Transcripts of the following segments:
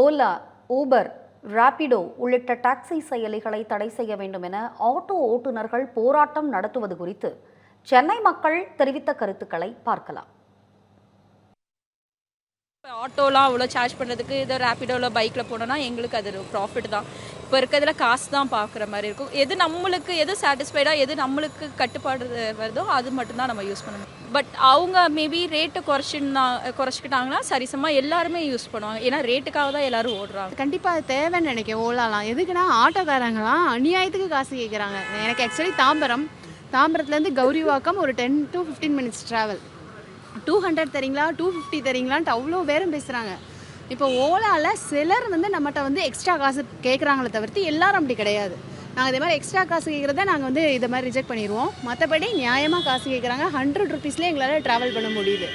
Ola Uber Rapido உள்ளிட்ட taxi செயலிகளை தடை செய்ய வேண்டும் என ஆட்டோ ஓட்டுநர்கள் போராட்டம் நடத்துவது குறித்து சென்னை மக்கள் தெரிவித்த கருத்துக்களை பார்க்கலாம். இப்போ ஆட்டோலாம் அவ்வளோ சார்ஜ் பண்ணுறதுக்கு இதோ ரேப்பிடோவில் பைக்கில் போனோன்னா எங்களுக்கு அது ப்ராஃபிட் தான். இப்போ இருக்கிறதுல காசு தான் பார்க்குற மாதிரி இருக்கும். எது நம்மளுக்கு எது சாட்டிஸ்ஃபைடாக எது நம்மளுக்கு கட்டுப்பாடு வருதோ அது மட்டும்தான் நம்ம யூஸ் பண்ணணும். பட் அவங்க மேபி ரேட்டை குறைச்சிருந்தா குறைச்சிக்கிட்டாங்கன்னா சரிசமாக எல்லாருமே யூஸ் பண்ணுவாங்க. ஏன்னா ரேட்டுக்காக தான் எல்லாரும் ஓடுறாங்க. கண்டிப்பாக தேவைன்னு நினைக்கிறேன். ஓலாலாம் எதுக்குன்னா ஆட்டோக்காரங்களாம் அநியாயத்துக்கு காசு கேட்குறாங்க எனக்கு ஆக்சுவலி தாம்பரம் தாம்பரத்துலேருந்து கௌரிவாக்கம் ஒரு ten to fifteen minutes travel two hundred தரீங்களா டூ ஃபிஃப்டி தரீங்களான்ட்டு அவ்வளோ பேரும் பேசுகிறாங்க இப்போ ஓலாவில் சிலர் வந்து நம்மகிட்ட வந்து எக்ஸ்ட்ரா காசு கேட்குறாங்களே தவிர்த்து எல்லாரும் அப்படி கிடையாது. நாங்கள் இதே மாதிரி எக்ஸ்ட்ரா காசு கேட்குறத நாங்கள் வந்து இதை மாதிரி ரிஜெக்ட் பண்ணிடுவோம். மற்றபடி நியாயமாக காசு கேட்குறாங்க ஹண்ட்ரட் ருபீஸ்லேயே எங்களால் ட்ராவல் பண்ண முடியுது.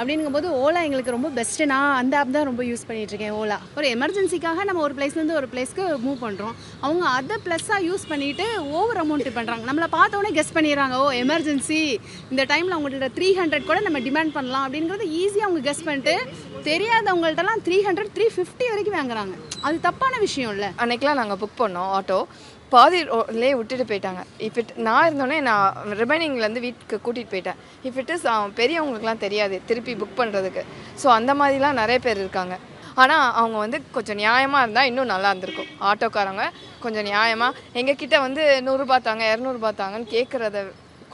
அப்படிங்கும்போது ஓலா எங்களுக்கு ரொம்ப பெஸ்ட்டு நான் அந்த ஆப் தான் ரொம்ப யூஸ் பண்ணிகிட்ருக்கேன் ஓலா. ஒரு எமர்ஜென்சிக்காக நம்ம ஒரு பிளேஸ்லேருந்து ஒரு பிளேஸ்க்கு மூவ் பண்ணுறோம் அவங்க அதை ப்ளஸ்ஸாக யூஸ் பண்ணிவிட்டு ஓவர் அமௌண்ட் பண்ணுறாங்க நம்மளை பார்த்தோன்னே கெஸ் பண்ணிடுறாங்க ஓ எமர்ஜென்சி இந்த டைமில் அவங்கள்ட்ட த்ரீ ஹண்ட்ரட் கூட நம்ம டிமாண்ட் பண்ணலாம். அப்படிங்கிறது ஈஸியாக அவங்க கெஸ் பண்ணிட்டு தெரியாதவங்கள்ட்டலாம் த்ரீ ஹண்ட்ரட் த்ரீ ஃபிஃப்டி வரைக்கும் வாங்குறாங்க. அது தப்பான விஷயம் இல்லை. அன்னைக்கெலாம் நாங்கள் புக் பண்ணோம் ஆட்டோ பாதி விட்டுட்டு போயிட்டாங்க. இப்போ நான் இருந்தோடனே நான் ரிமைனிங்லேருந்து வீட்டுக்கு கூட்டிகிட்டு போயிட்டேன். இஃப் இட் இஸ் பெரியவங்களுக்குலாம் தெரியாது திருப்பி புக் பண்ணுறதுக்கு ஸோ அந்த மாதிரிலாம் நிறைய பேர் இருக்காங்க. ஆனால் அவங்க வந்து கொஞ்சம் நியாயமாக இருந்தால் இன்னும் நல்லா இருந்திருக்கும். ஆட்டோக்காரங்க கொஞ்சம் நியாயமாக எங்ககிட்ட வந்து நூறுரூபா தாங்க இரநூறுபா தாங்கன்னு கேட்குறத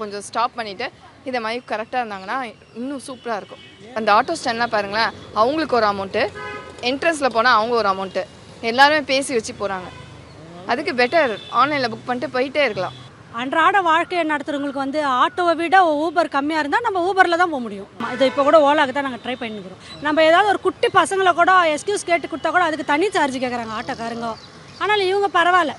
கொஞ்சம் ஸ்டாப் பண்ணிவிட்டு இதை மாதிரி கரெக்டாக இருந்தாங்கன்னா இன்னும் சூப்பராக இருக்கும். அந்த ஆட்டோ ஸ்டாண்ட்லாம் பாருங்களேன் அவங்களுக்கு ஒரு அமௌண்ட்டு என்ட்ரன்ஸில் போனால் அவங்க ஒரு அமௌண்ட்டு எல்லாருமே பேசி வச்சு போகிறாங்க அதுக்கு பெட்டர் ஆன்லைனில் புக் பண்ணிட்டு போயிட்டே இருக்கலாம். அன்றாட வாழ்க்கையை நடத்துறவங்களுக்கு வந்து ஆட்டோவை விட ஊபர் கம்மியாக இருந்தால் நம்ம ஊபரில் தான் போக முடியும். இது இப்போ கூட ஓலாக்கு தான் நாங்கள் ட்ரை பண்ணிக்கிறோம். நம்ம ஏதாவது ஒரு குட்டி பசங்களை கூட எக்ஸ்கியூஸ் கேட்டு கொடுத்தா கூட அதுக்கு தனி சார்ஜ் கேட்குறாங்க ஆட்டோக்காரங்க. ஆனால் இவங்க பரவாயில்ல.